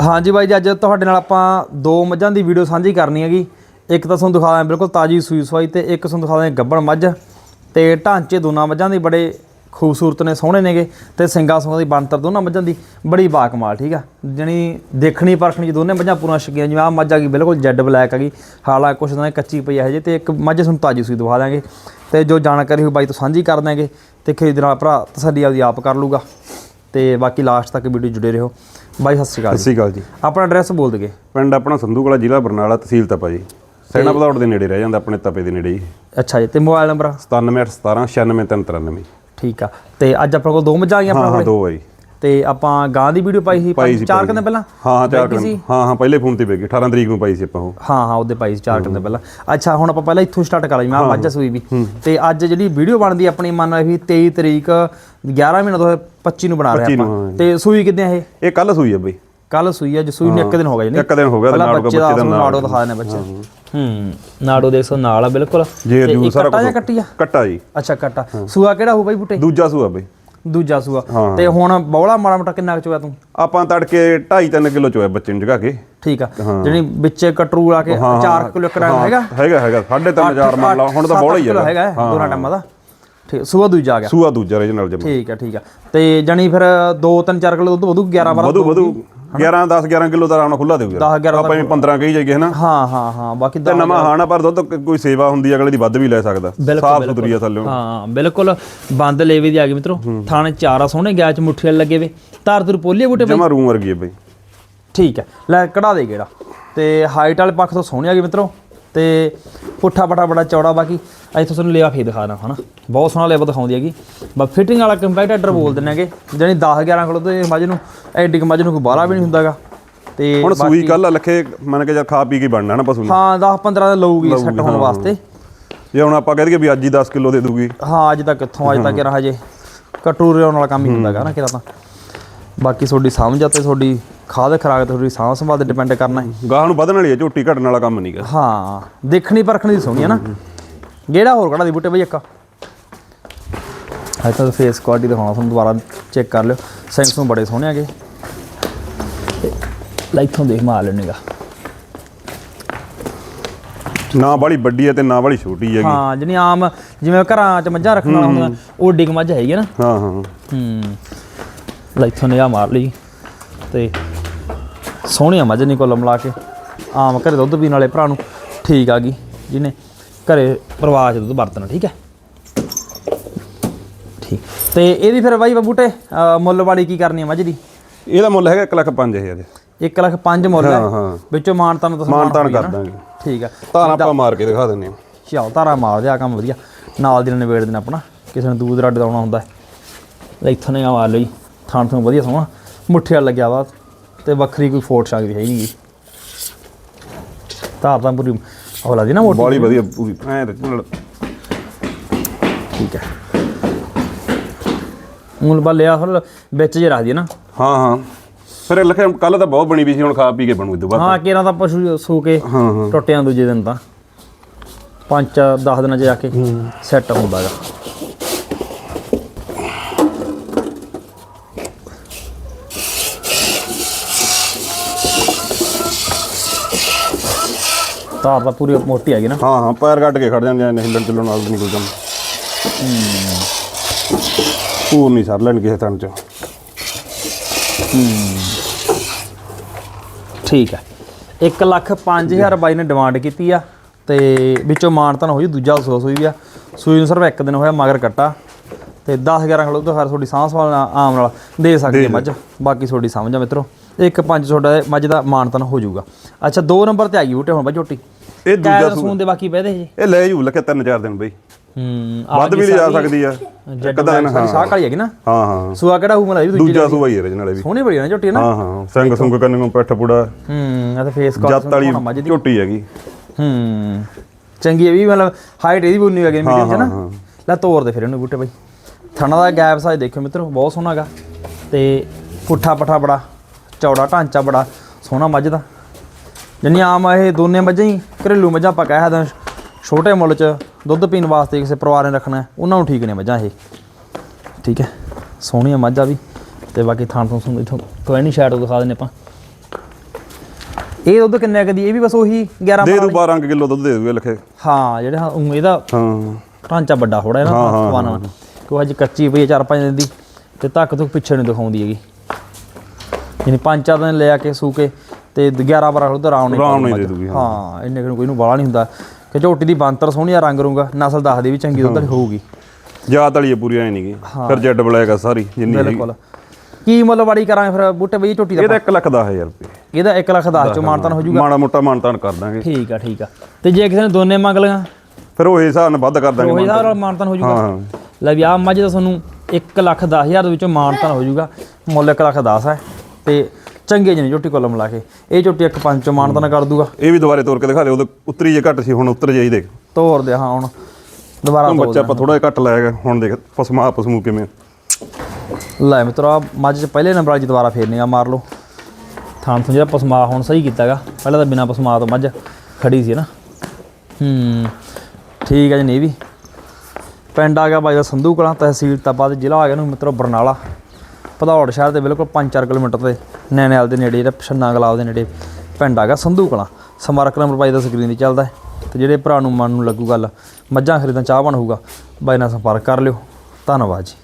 ਹਾਂਜੀ ਬਾਈ ਜੀ, ਅੱਜ ਤੁਹਾਡੇ ਨਾਲ ਆਪਾਂ ਦੋ ਮੱਝਾਂ ਦੀ ਵੀਡੀਓ ਸਾਂਝੀ ਕਰਨੀ ਹੈਗੀ। ਇੱਕ ਤਾਂ ਤੁਹਾਨੂੰ ਦਿਖਾ ਦਾਂ ਬਿਲਕੁਲ ਤਾਜੀ ਸੂਈ ਸਵਾਈ ਤੇ ਇੱਕ ਤੁਹਾਨੂੰ ਦਿਖਾ ਦਾਂ ਗੱਬਣ ਮੱਝ। ਤੇ ਢਾਂਚੇ ਦੋਨਾਂ ਮੱਝਾਂ ਦੇ ਬੜੇ ਖੂਬਸੂਰਤ ਨੇ, ਸੋਹਣੇ ਨੇਗੇ ਤੇ ਸਿੰਗਾ ਸੁੰਗਾ ਦੀ ਬਣਤਰ ਦੋਨਾਂ ਮੱਝਾਂ ਦੀ ਬੜੀ ਬਾਕਮਾਲ ਠੀਕ ਆ? ਜਣੀ ਦੇਖਣੀ ਪਰਖਣੀ ਜੀ ਦੋਨੇ ਮੱਝਾਂ ਪੂਰਾ ਸ਼ਕੀਆਂ ਜਿਵੇਂ ਆ ਮੱਝ ਆ ਗਈ, ਬਿਲਕੁਲ ਜੈਡ ਬਲੈਕ ਹੈਗੀ ਹਾਲਾ ਕੁਛ ਦਿਨਾਂ ਕੱਚੀ ਪਈ ਹੈ ਹਜੇ ਤੇ ਇੱਕ ਮੱਝ ਤੁਹਾਨੂੰ ਤਾਜੀ ਸੂਈ ਦਿਖਾ ਦਾਂਗੇ ਤੇ ਜੋ ਜਾਣਕਾਰੀ ਹੋਈ ਬਾਈ ਤੋਂ ਸਾਂਝੀ ਕਰ ਦਾਂਗੇ ਤੇ ਖਰੀਦਣ ਵਾਲਾ ਭਰਾ ਤਸੱਲੀ ਆਪਦੀ ਆਪ ਕਰ ਲੂਗਾ ਤੇ ਬਾਕੀ ਲਾਸਟ ਤੱਕ ਵੀਡੀਓ ਜੁੜੇ ਰਹੋ। ਬਾਈ ਸਤਿ ਸ਼੍ਰੀ ਅਕਾਲ ਸਤਿ ਸ਼੍ਰੀ ਅਕਾਲ ਜੀ। ਆਪਣਾ ਐਡਰੈਸ ਬੋਲ ਦਗੇ ਪਿੰਡ ਆਪਣਾ ਸੰਧੂਕਲਾ ਜ਼ਿਲ੍ਹਾ ਬਰਨਾਲਾ ਤਹਿਸੀਲ ਤਪਾ ਜੀ। ਸੈਣਾ ਬਲੌੜ ਦੇ ਨੇੜੇ ਰਹਿ ਜਾਂਦਾ ਆਪਣੇ ਤਪੇ ਦੇ ਨੇੜੇ ਜੀ ਅੱਛਾ ਜੀ ਤੇ ਮੋਬਾਈਲ ਨੰਬਰ? 9781796393 ਠੀਕ ਆ। ਤੇ ਅੱਜ ਆਪਣੇ ਕੋਲ ਦੋ ਮੱਝਾਂ ਹਾਂ ਆਪਣੇ ਹਾਂ ਕੋਲੇ? ਦੋ ਆ ਜੀ। ਤੇ ਆਪਾਂ ਗਾਂ ਦੀ ਵੀਡੀਓ ਪਾਈ ਸੀ ਪਾਈ ਸੀ ਚਾਰ ਪਾਈ ਕਿੰਨੇ ਪਹਿਲਾਂ? ਹਾਂ ਹਾਂ ਚਾਰ ਬੈਠੀ ਸੀ? ਹਾਂ ਹਾਂ ਪਹਿਲੇ ਫੋਨ ਤੇ ਵੇਖੀ 18 ਤਰੀਕ ਨੂੰ ਪਾਈ ਸੀ ਆਪਾਂ ਉਹ। ਹਾਂ ਹਾਂ ਉਹਦੇ ਪਾਈ ਸੀ ਚਾਰ ਕਿੰਨੇ ਪਹਿਲਾਂ। ਅੱਛਾ ਹੁਣ ਆਪਾਂ ਪਹਿਲਾਂ ਇੱਥੋਂ ਸਟਾਰਟ ਕਰ ਲਈ ਮੈਂ ਮੱਝ ਸੂਈ ਵੀ। ਤੇ ਅੱਜ ਜਿਹੜੀ ਵੀਡੀਓ ਬਣਦੀ ਆਪਣੀ ਮੰਨ ਵੀ 23 ਤਰੀਕ 11 ਮਹੀਨਾ 2025 ਨੂੰ ਬਣਾ ਰਹੇ 25 ਨੂੰ, ਆਪਾਂ। ਹਾਂ। ਤੇ ਸੂਈ ਕਿਦਾਂ ਇਹ? ਇਹ ਕੱਲ ਸੂਈ ਆ ਬਈ। ਕੱਲ ਸੂਈ ਆ ਜੋ ਸੂਈ ਨੂੰ ਇੱਕ ਦਿਨ ਹੋ ਗਿਆ ਜੀ ਨਹੀਂ? ਇੱਕ ਦਿਨ ਹੋ ਗਿਆ ਤੇ ਪਹਿਲਾਂ ਨਾੜੂ ਬੱਚੇ ਦਾ ਬੱਚੇ ਦਾ ਨਾੜ ਦਿਖਾ ਦੇਣੇ ਬੱਚੇ ਹੂੰ। ਨਾੜੋ ਦੇਖ ਸੋ ਨਾਲ ਆ ਬਿਲਕੁਲ। ਜੇ ਤੇ ਜੂ ਸਾਰਾ ਕੱਟਾ ਜਾਂ ਕੁਛ- ਕੱਟੀ ਆ? ਕੱਟਾ ਜੀ। ਅੱਛਾ ਕੱਟਾ। ਸੂਆ ਕਿਹੜਾ ਹੋਊ ਬਾਈ ਬੂਟੇ? ਦੂਜਾ ਸੂਆ ਬਈ। ਦੂਜਾ ਸੂਆ। ਹਾਂ। ਤੇ ਹੁਣ ਬੌਲਾ ਮਾੜਾ ਮੋਟਾ ਕਿੰਨਾ ਕੁ ਚੋਇਆ ਤੂੰ? ਆਪਾਂ ਤੜਕੇ 2.5 3 ਕਿਲੋ ਚੋਇਆ ਬੱਚੇ ਨੂੰ ਜਗਾ ਕੇ। ਠੀਕ ਆ। ਜਿਹੜੀ ਵਿੱਚ ਕਟਰੂ ਲਾ ਕੇ 4 ਕਿਲੋ ਕਰਾਂ ਹੈਗਾ? ਹੈਗਾ ਹੈਗਾ। 3.5000 ਮੰਨ ਲਾ। ਹੁਣ ਤਾਂ ਬੋਲਾ ਹੀ ਕਿਲੋ ਹੈਗਾ ਇਹ, ਦੋਨਾਂ ਟਾਈਮਾਂ ਦਾ। ਠੀਕ ਸੂਆ ਦੂਜਾ ਆ ਗਿਆ। ਸੂਆ ਦੂਜਾ ਰੀਜਨਲ ਜਮਾ ਠੀਕ ਆ ਠੀਕ ਆ। ਤੇ ਜਣੀ ਫਿਰ 2 3 4 ਕਿਲੋ ਦੁੱਧ ਵਧੂ 11 12 ਵਧੂ। ਵਧੂ। 11 10 11 ਕਿਲੋ ਦਾ ਆਰਾਮ ਨਾਲ ਖੁੱਲਾ ਦੇਊਗਾ 10 11 ਆਪਾਂ ਵੀ 15 ਕਹੀ ਜਾਈਏ ਹਨਾ? ਹਾਂ ਹਾਂ ਹਾਂ ਬਾਕੀ ਤੇ ਨਵਾਂ ਹਾਣਾ ਪਰ ਦੁੱਧ ਕੋਈ ਸੇਵਾ ਹੁੰਦੀ ਅਗਲੇ ਦੀ ਵੱਧ ਵੀ ਲੈ ਸਕਦਾ। ਸਾਫ਼ ਸੁਥਰੀ ਆ ਥੱਲੇ। ਹਾਂ ਬਿਲਕੁਲ। ਬੰਦ ਲੇਵੇ ਦੀ ਆ ਗਈ ਮਿੱਤਰੋ। ਥਾਣੇ ਚਾਰ ਸੋਹਣੇ ਗੈਚ ਮੁੱਠੀ ਵਾਲੇ ਲੱਗੇ ਵੇ। ਤਾਰ ਤੁਰ ਪੋਲੀਏ ਬੂਟੇ ਜਮਾ ਰੂਮ ਵਰਗੀ ਹੈ ਬਈ। ਠੀਕ ਹੈ ਲੈ ਕਢਾ ਦੇ ਗੇੜਾ। ਤੇ ਹਾਈਟ ਵਾਲੇ ਪੱਖ ਤੋਂ ਸੋਹਣੇ ਆ ਗਏ ਮਿੱਤਰੋ। ਤੇ ਪੁੱਠਾ ਪਟਾ ਬੜਾ ਚੌੜਾ ਬਾਕੀ ਇੱਥੋਂ ਤੁਹਾਨੂੰ ਲਿਆ ਫੇ ਦਿਖਾਣਾ ਹਨਾ? ਬਹੁਤ ਸੋਹਣਾ ਲੇਵਾ ਦਿਖਾਉਂਦੀ ਹੈਗੀ। ਬਸ ਫਿਟਿੰਗ ਵਾਲਾ ਕੰਪੈਕਟ ਹੈਡਰ ਬੋਲ ਦਿੰਦੇ ਹੈਗੇ ਜਾਨੀ 10 11 ਕਿਲੋ ਤੇ ਮੱਝ ਨੂੰ ਐਡੀ ਮੱਝ ਨੂੰ ਕੋਈ ਬਾਹਲਾ ਵੀ ਨਹੀਂ ਹੁੰਦਾਗਾ ਤੇ ਹੁਣ ਸੂਈ ਕੱਲ ਲੱਖੇ ਮੰਨ ਕੇ ਜਾਂ ਖਾ ਪੀ ਕੇ ਬਣਨਾ ਨਾ ਪਸ਼ੂ ਹਾਂ 10 15 ਦਾ ਲਊਗੀ ਸੈੱਟ ਹੋਣ ਵਾਸਤੇ। ਜੇ ਹੁਣ ਆਪਾਂ ਕਹਿ ਦਈਏ ਵੀ ਅੱਜ ਹੀ 10 ਕਿਲੋ ਦੇ ਦੂਗੀ ਹਾਂ ਅੱਜ ਤੱਕ ਕਿੱਥੋਂ ਅੱਜ ਤੱਕ ਯਾਰ ਹਜੇ ਕਟੂਰੇ ਵਾਲਾ ਕੰਮ ਹੀ ਹੁੰਦਾਗਾ ਨਾ ਕਿਰਾ ਤਾਂ। ਬਾਕੀ ਤੁਹਾਡੀ ਸਮਝ ਆ ਤੇ ਤੁਹਾਡੀ ਖਾਦ ਖਰਾਕ ਤੇ ਤੁਹਾਡੀ ਸਾਂਭ ਸੰਭਾਲ ਤੇ ਡਿਪੈਂਡ ਕਰਨਾ ਹੈ। ਗਾਹ ਨੂੰ ਵਧਣ ਵਾਲੀ ਹੈ ਝੋਟੀ ਘਟਣ ਵਾਲਾ ਕੰਮ ਨਹੀਂਗਾ ਹਾਂ ਦੇਖਣੀ ਪਰਖਣੀ ਦੀ ਸੋਹਣੀ ਹੈ ਨਾ। ਜਿਹੜਾ ਹੋਰ ਕਢਾ ਦੀ ਬੂਟੇ ਬਈ ਇੱਕ। ਅੱਜ ਤਾਂ ਫੇਸ ਕੁਆਲਿਟੀ ਦਿਖਾਉਣਾ ਤੁਹਾਨੂੰ ਦੁਬਾਰਾ ਚੈੱਕ ਕਰ ਲਿਓ। ਸੈਂਸੂ ਬੜੇ ਸੋਹਣੇ ਹੈਗੇ। ਤੇ ਲੈ ਇੱਥੋਂ ਦੇਖ ਮਾਰ ਲੈਣੇਗਾ ਨਾ ਬਾਲੀ ਵੱਡੀ ਹੈ ਤੇ ਨਾ ਬਾਲੀ ਛੋਟੀ ਹੈਗੀ। ਹਾਂ ਜਿਹਨੀ ਆਮ ਜਿਵੇਂ ਘਰਾਂ 'ਚ ਮੱਝਾਂ ਰੱਖਣ ਵਾਲਾ ਹੁੰਦਾ ਉਹ ਡਿਗ ਮੱਝ ਹੈਗੀ ਨਾ। ਹਾਂ ਹਾਂ। ਹੂੰ। ਲੈ ਇੱਥੋਂ ਨਿਗਾਹ ਮਾਰ ਲਈ ਤੇ ਸੋਹਣੀਆਂ ਮੱਝ ਨਹੀਂ ਕੋਲ ਮਿਲਾ ਕੇ ਆਮ ਘਰੇ ਦੁੱਧ ਪੀਣ ਵਾਲੇ ਭਰਾ ਨੂੰ ਠੀਕ ਆ ਗਈ ਜਿਹਨੇ ਘਰੇ ਪਰਿਵਾਰ 'ਚ ਦੁੱਧ ਵਰਤਣਾ ਠੀਕ ਹੈ? ਠੀਕ। ਤੇ ਇਹਦੀ ਫਿਰ ਬਾਈ ਬੂਟੇ ਮੁੱਲ ਵਾਲੀ ਕੀ ਕਰਨੀ ਹੈ ਮੱਝ ਦੀ? ਇਹਦਾ ਮੁੱਲ ਹੈਗਾ 1 ਲੱਖ 5000 1 ਲੱਖ 5 ਮੁੱਲ ਹੈ। ਹਾਂ ਹਾਂ। ਵਿੱਚੋਂ ਮਾਨਤਾਨ ਤਾਂ ਮਾਨਤਾਨ ਕਰ ਦਾਂਗੇ। ਠੀਕ ਹੈ ਤਾਂ ਆਪਾਂ ਮਾਰ ਕੇ ਦਿਖਾ ਦਿੰਨੇ ਆ ਚਲ ਤਾਰਾ ਮਾਰ ਦਿਆ ਕੰਮ ਵਧੀਆ। ਨਾਲ ਦੀ ਨਾਲ ਨਿਬੇੜ ਦੇਣਾ ਆਪਣਾ। ਕਿਸੇ ਨੂੰ ਦੂਧ ਰੱਡ ਆਉਣਾ ਹੁੰਦਾ। ਇੱਥੋਂ ਨੇ ਮਾਰ ਲਈ। ਥਾਣ ਤੋਂ ਵਧੀਆ ਸੋਹਣਾ। ਮੁੱਠਿਆ ਲੱਗਿਆ ਵਾ ਤੇ ਵੱਖਰੀ ਕੋਈ ਫੋਟ ਸ਼ਾਕ ਦੀ ਹੈ ਨਹੀਂ ਧਾਰ ਤਾਂ ਪੂਰੀ ਹੌਲਾ ਦੀ ਨਾ ਮੋਟੀ। ਬਾਲੀ ਵਧੀਆ ਪੂਰੀ। ਐ ਨਾਲ। ਠੀਕ ਹੈ। ਮੂਲ ਬਾ ਲਿਆ ਫਿਰ ਵਿੱਚ ਜੇ ਰੱਖ ਦੀ ਨਾ। ਹਾਂ ਹਾਂ। ਫਿਰ ਲੱਖੇ ਕੱਲ ਤਾਂ ਬਹੁਤ ਬਣੀ ਵੀ ਸੀ ਹੁਣ ਖਾ ਪੀ ਕੇ ਬਣੂ ਇਦੋਂ ਬਾਅਦ। ਹਾਂ ਕੇਰਾਂ ਤਾਂ ਪਸ਼ੂ ਸੂ ਕੇ ਟੁੱਟਿਆਂ ਦੂਜੇ ਦਿਨ ਤਾਂ। ਪੰਜ 10 ਦਿਨਾਂ ਚ ਜਾ ਕੇ ਸੈੱਟ ਹੁੰਦਾਗਾ ਤਾਰ ਤਾਂ ਪੂਰੀ ਮੋਟੀ ਹੈਗੀ ਨਾ। ਹਾਂ ਹਾਂ ਪੈਰ ਕੱਢ ਕੇ ਖੜ ਜਾਂਦੇ ਆ ਨਹੀਂ ਹਿੱਲਣ ਚੁੱਲਣ ਨਾਲ ਨਹੀਂ ਕੋਈ ਕੰਮ ਪੂਰ ਨਹੀਂ ਸਰ ਲੈਣ ਕਿਸੇ ਤਣ ਚ। ਠੀਕ ਹੈ। 1 ਲੱਖ 5000 ਬਾਈ ਨੇ ਡਿਮਾਂਡ ਕੀਤੀ ਆ ਤੇ ਵਿੱਚੋਂ ਮਾਨਤਨ ਹੋਈ ਦੂਜਾ ਸੋ ਸੂਈ ਆ। ਸੂਈ ਨੂੰ ਸਿਰਫ ਇੱਕ ਦਿਨ ਹੋਇਆ ਮਗਰ ਕੱਟਾ। ਤੇ 10 11 ਕਿਲੋ ਤੋਂ ਹਰ ਤੁਹਾਡੀ ਸੰਭਾਲ ਨਾਲ ਆਮ ਨਾਲ ਦੇ ਸਕਦੀ ਮੱਝ। ਬਾਕੀ ਤੁਹਾਡੀ ਸਮਝ ਆ ਮਿੱਤਰੋ ਇੱਕ ਪੰਜ ਤੁਹਾਡਾ ਮੱਝ ਦਾ ਮਾਨਤਨ ਹੋ ਜਾਊਗਾ। ਅੱਛਾ ਦੋ ਨੰਬਰ ਤੇ ਆ ਗਈ ਬੂਟੇ ਹੁਣ ਬਾਈ ਝੋਟੀ। ਇਹ ਦੂਜਾ ਸੂਨ ਦੇ ਬਾਕੀ ਪਏ ਦੇ ਜੀ ਇਹ ਲੈ ਜੂ ਤਿੰਨ ਚਾਰ ਦਿਨ ਬਈ। ਹੂੰ ਵੱਧ ਵੀ ਜਾ ਸਕਦੀ ਆ। ਇੱਕ ਦਿਨ ਹਾਂ। ਸਾਹ ਕਾਲੀ ਹੈਗੀ ਨਾ। ਹਾਂ ਹਾਂ। ਸੂਆ ਕਿਹੜਾ ਹੂ ਮਲਾਈ ਦੂਜੀ ਦੂਜਾ ਸੂਆ ਹੀ ਹੈ ਨਾਲੇ ਵੀ। ਸੋਹਣੀ ਬੜੀ ਆ ਨਾ ਝੋਟੀ ਨਾ। ਹਾਂ ਹਾਂ। ਸਿੰਘ ਸੁੰਗ ਕੰਨ ਨੂੰ ਪਿੱਠ ਪੂੜਾ। ਹੂੰ ਇਹ ਤਾਂ ਫੇਸ ਜੱਤ ਵਾਲੀ ਝੋਟੀ ਹੈਗੀ। ਹੂੰ ਚੰਗੀ ਹੈ ਵੀ ਮਤਲਬ ਹਾਈਟ ਇਹਦੀ ਬੁੰਨੀ ਹੈਗੀ ਮੀਡੀਅਮ ਚ ਨਾ। ਲੈ ਤੋੜ ਦੇ ਫਿਰ ਇਹਨੂੰ ਬੂਟੇ ਬਾਈ। ਥਣਾ ਦਾ ਗੈਪ ਸਾਈਜ਼ ਦੇਖਿਓ ਮਿੱਤਰੋ ਬਹੁਤ ਸੋਹਣਾ ਹੈਗਾ। ਤੇ ਪੁੱਠਾ ਪਠਾ ਬੜਾ ਚੌੜਾ ਢਾਂਚਾ ਬੜਾ ਸੋਹਣਾ ਮੱਝ ਦਾ। ਜਿੰਨੀ ਆਮ ਇਹ ਦੋਨੇ ਮੱਝਾਂ ਹੀ ਘਰੇਲੂ ਮੱਝਾਂ ਆਪਾਂ ਕਹਿ ਸਕਦੇ ਛੋਟੇ ਮੁੱਲ ਚ ਦੁੱਧ ਪੀਣ ਵਾਸਤੇ ਕਿਸੇ ਪਰਿਵਾਰ ਨੇ ਰੱਖਣਾ ਉਹਨਾਂ ਨੂੰ ਠੀਕ ਨੇ ਮੱਝਾਂ ਇਹ। ਠੀਕ ਹੈ ਸੋਹਣੀਆਂ ਮੱਝਾਂ ਵੀ ਤੇ ਬਾਕੀ ਥਾਂ ਤੋਂ ਤੁਹਾਨੂੰ ਇਥੋਂ ਕੋਈ ਨਹੀਂ ਸ਼ਾਇਦ ਦਿਖਾ ਦਿੰਨੇ ਆਪਾਂ। ਇਹ ਦੁੱਧ ਕਿੰਨੇ ਕਦੀ? ਇਹ ਵੀ ਬਸ ਉਹੀ 11 ਦੇ ਦੂ। 12 ਕਿਲੋ ਦੁੱਧ ਦੇ ਦੂਗੇ ਲਿਖੇ। ਹਾਂ ਜਿਹੜਾ ਊਂ ਇਹਦਾ ਹਾਂ। ਢਾਂਚਾ ਵੱਡਾ ਥੋੜਾ ਹਾਂ, ਖਵਾਨਾ ਕਿਉਂ ਅੱਜ ਕੱਚੀ ਪਈ ਹੈ ਚਾਰ ਪੰਜ ਦਿਨ ਦੀ ਤੇ ਧੱਕ ਤੋਂ ਪਿੱਛੇ ਨੂੰ ਦਿਖਾਉਂਦੀ ਹੈਗੀ। ਯਾਨੀ ਪੰਜ ਚਾਰ ਦਿਨ ਲੈ ਆ ਕੇ ਸੂ ਕੇ ਤੇ 11 12 ਦੁੱਧ ਆਰਾਮ ਨਹੀਂ ਆਰਾਮ। ਦੇ ਦੂਗੀ, ਹਾਂ। ਇੰਨੇ ਕੋਈ ਨੂੰ ਬਾਲਾ ਨਹੀਂ ਹੁੰਦਾ। ਕਿ ਝੋਟੀ ਦੀ ਬਾਂਤਰ ਸੋਹਣੀ ਆ ਰੰਗ ਰੂੰਗਾ ਨਸਲ ਦੱਸਦੀ ਵੀ ਚੰਗੀ ਦੁੱਧ ਹੋਊਗੀ। ਜਾਤ ਵਾਲੀ ਪੂਰੀ ਆਈ ਨਹੀਂਗੀ ਫਿਰ ਜੈਡ ਬਲੈਕ ਆ ਸਾਰੀ ਜਿੰਨੀ। ਬਿਲਕੁਲ। ਕੀ ਮੁੱਲ ਵਾੜੀ ਕਰਾਂਗੇ ਫਿਰ ਬੂਟੇ ਬਈ ਝੋਟੀ ਦਾ ਇਹਦਾ 1 ਲੱਖ 10000 ਰੁਪਏ। ਇਹਦਾ 1 ਲੱਖ 10 ਚੋਂ ਮਾਨਤਨ ਹੋ ਜਾਊਗਾ। ਮਾੜਾ ਮੋਟਾ ਮਾਨਤਾਨ ਕਰ ਦਾਂਗੇ। ਠੀਕ ਆ ਠੀਕ ਆ। ਤੇ ਜੇ ਕਿਸੇ ਨੇ ਦੋਨੇ ਮੰਗ ਲਿਆ ਫਿਰ ਉਹ ਹਿਸਾਬ ਨਾਲ ਵੱਧ ਕਰ ਦਾਂਗੇ ਉਹੀ ਹਿਸਾਬ ਨਾਲ ਮਾਨਤਨ ਹੋ ਜਾਊਗਾ। ਹਾਂ। ਲੈ ਵੀ ਆ ਮੱਝ ਦਾ ਤੁਹਾਨੂੰ 1 ਲੱਖ 10 ਹਜ਼ਾਰ ਦੇ ਵਿੱਚੋਂ ਮਾਨਤਨ ਹੋ ਜਾਊਗਾ। ਮੁੱਲ 1 ਲੱਖ 10 ਹੈ ਤੇ ਚੰਗੇ ਜਿਹੇ ਨੇ ਝੋਟੀ ਕੋਲ ਮਿਲਾ ਕੇ। ਇਹ ਝੋਟੀ ਇੱਕ ਪੰਜ ਚੋਂ ਮਾਨਤਨ ਕਰ ਦੂਗਾ। ਇਹ ਵੀ ਦੁਬਾਰੇ ਤੋਰ ਕੇ ਦਿਖਾ ਦੇ ਉਦੋਂ ਉਤਰੀ ਜੇ ਘੱਟ ਸੀ ਹੁਣ ਉਤਰ ਜਾਈ ਦੇਖ। ਤੋਰ ਦੇ ਹਾਂ ਹੁਣ ਦੁਬਾਰਾ ਤੋਰ ਬੱਚਾ ਆਪਾਂ ਥੋੜਾ ਜਿਹਾ ਘੱਟ ਲਾਏਗਾ ਹੁਣ ਦੇਖ ਪਸਮਾ ਪਸਮੂ ਕਿਵੇਂ ਲੈ ਮਿੱਤਰੋ ਆ ਮੱਝ ਚ ਪਹਿਲੇ ਨੰਬਰ ਵਾਲੀ ਦੁਬਾਰਾ ਫੇਰ ਨਿਗਾ ਮਾਰ ਲਓ। ਥਾਂ ਤੋਂ ਜਿਹੜਾ ਪਸਮਾ ਹੁਣ ਸਹੀ ਕੀਤਾਗਾ ਪਹਿਲਾਂ ਤਾਂ ਬਿਨਾ ਪਸਮਾ ਤੋਂ ਮੱਝ ਖੜੀ ਸੀ ਨਾ। ਹੂੰ ਠੀਕ ਹੈ ਜੀ ਨਹੀਂ ਵੀ। ਪਿੰਡ ਆ ਗਿਆ ਬਾਈ ਦਾ ਸੰਧੂ ਕਲਾਂ ਤਹਿਸੀਲ ਤਾਬਾਦ ਜ਼ਿਲ੍ਹਾ ਆ ਗਿਆ ਨੂੰ ਮਿੱਤਰੋ ਬਰਨਾਲਾ। ਭਦੌੜ ਸ਼ਹਿਰ ਦੇ ਬਿਲਕੁਲ 5-4 ਕਿਲੋਮੀਟਰ ਤੇ ਨੈਣਿਆਲ ਦੇ ਨੇੜੇ ਜਿਹੜਾ ਛੰਨਾ ਗਲਾਬ ਦੇ ਨੇੜੇ ਪਿੰਡ ਆ ਸੰਧੂ ਕਲਾ। ਸਮਾਰਕ ਨੰਬਰ ਬਾਈ ਦਾ ਸਕਰੀਨ ਤੇ ਚੱਲਦਾ ਹੈ ਤੇ ਜਿਹੜੇ ਭਰਾ ਨੂੰ ਮਨ ਨੂੰ ਲੱਗੂ ਗੱਲ, ਮੱਝਾਂ ਖਰੀਦਣ ਚਾਹਵਾਨ ਹੋਊਗਾ, ਬਾਈ ਨਾਲ ਸੰਪਰਕ ਕਰ ਲਿਓ। ਧੰਨਵਾਦ ਜੀ।